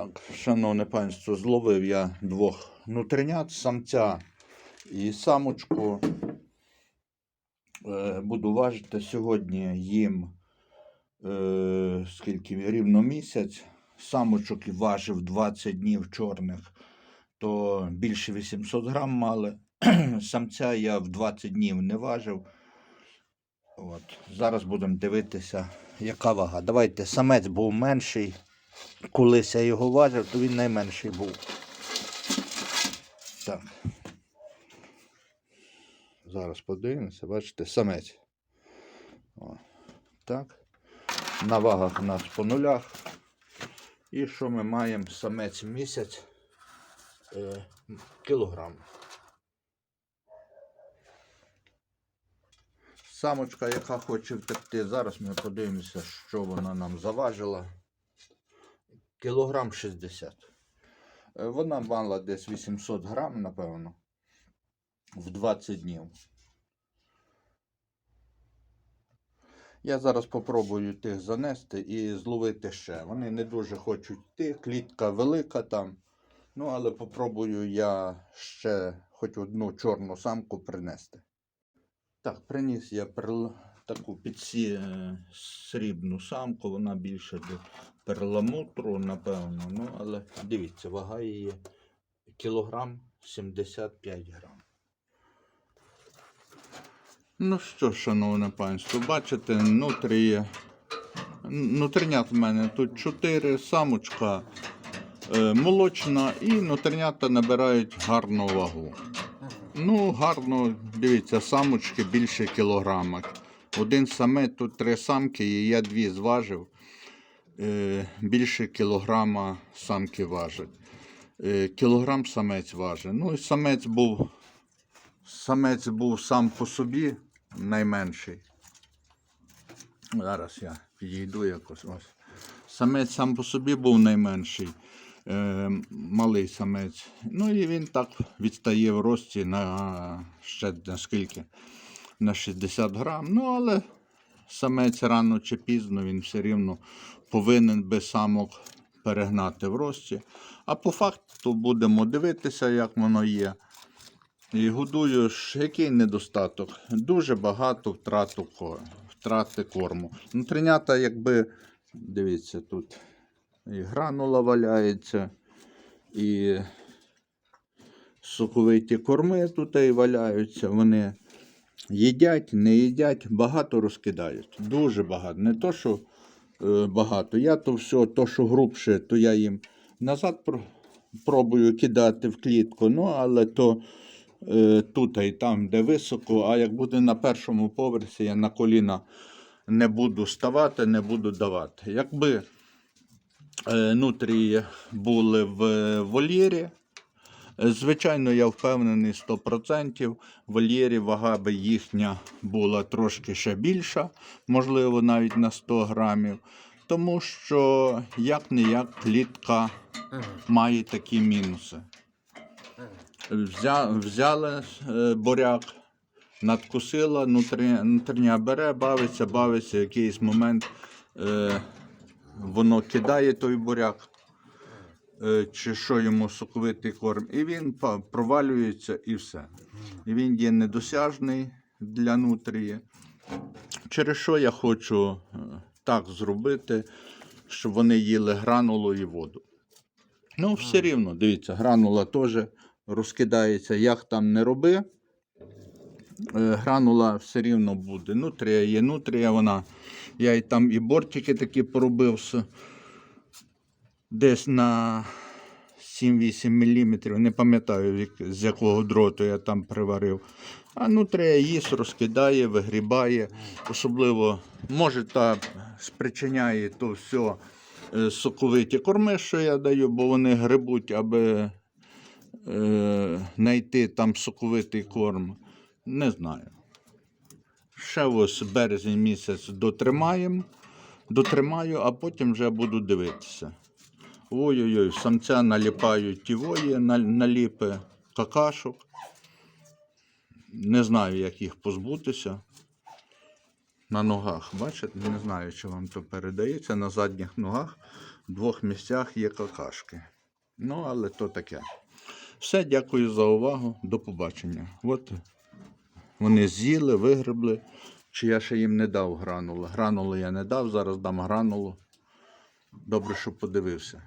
Так, шановне панство, зловив я двох нутринят, самця і самочку. Е, буду важити сьогодні їм е, скільки рівно місяць. Самочок важив 20 днів чорних, то більше 800 грам мали. Самця я в 20 днів не важив. От. Зараз будемо дивитися, яка вага. Давайте самець був менший. Колись я його важив, то він найменший був. Так. Зараз подивимося, бачите, самець. О, так. На вагах у нас по нулях. І що ми маємо самець місяць? Е, кілограм. Самочка, яка хоче втекти, зараз ми подивимося, що вона нам заважила. Кілограм 60. Е, Вона мала десь 800 грам, напевно, в 20 днів. Я зараз попробую тих занести і зловити ще. Вони не дуже хочуть йти, клітка велика там. Ну, але попробую я ще хоч одну чорну самку принести. Так, приніс я перл... таку підсі... е, срібну самку, вона більше до перламутру, напевно. Ну, але дивіться, вага її кілограм 75 грам. Ну що, шановне панство, бачите, нутрі... нутринят в мене тут 4, самочка е, молочна і нутринята набирають гарну вагу. Ну, гарно, дивіться, самочки більше кілограма. Один самець, тут три самки, і я дві зважив. Е, більше кілограма самки важать. Е, кілограм самець важить. Ну, і самець був, самець був сам по собі найменший. Зараз я підійду якось. Ось. Самець сам по собі був найменший. Е, малий самець. Ну і він так відстає в рості на ще на скільки? На 60 грам. Ну, але самець рано чи пізно він все рівно повинен би самок перегнати в рості. А по факту будемо дивитися, як воно є. І годую ж, який недостаток? Дуже багато втрату, втрати корму. Нутринята, якби, дивіться, тут і гранула валяється, і соковиті корми тут і валяються. Вони їдять, не їдять, багато розкидають. Дуже багато. Не то, що е, багато. Я то все, то, що грубше, то я їм назад пр- пробую кидати в клітку. Ну, але то е, тут і там, де високо, а як буде на першому поверсі, я на коліна не буду ставати, не буду давати. Якби е, нутрії були в е, вольєрі. Звичайно, я впевнений 100%. В вольєрі вага би їхня була трошки ще більша, можливо, навіть на 100 грамів. Тому що як-не-як клітка має такі мінуси. Взя, взяли е, буряк, надкусила, нутрі, бере, бавиться, бавиться, якийсь момент е, воно кидає той буряк, чи що йому соковитий корм, і він провалюється і все. І він є недосяжний для нутрії. Через що я хочу е, так зробити, щоб вони їли гранулу і воду. Ну, все рівно, дивіться, гранула теж розкидається, як там не роби. е, Гранула все рівно буде. Нутрія є нутрія, вона. Я і там і бортики такі поробив десь на 7-8 мм. Не пам'ятаю, з якого дроту я там приварив. А нутрія їсть, розкидає, вигрібає. Особливо, може, та спричиняє то все е, соковиті корми, що я даю, бо вони грибуть, аби е, знайти там соковитий корм. Не знаю. Ще ось березень місяць дотримаємо, дотримаю, а потім вже буду дивитися. Ой-ой-ой, самця наліпають тівої, на- наліпи какашок. Не знаю, як їх позбутися. На ногах, бачите? Не знаю, чи вам то передається. На задніх ногах В двох місцях є какашки. Ну, але то таке. Все, дякую за увагу. До побачення. От вони з'їли, вигребли. Чи я ще їм не дав гранули. Гранули я не дав, зараз дам гранулу. Добре, що подивився.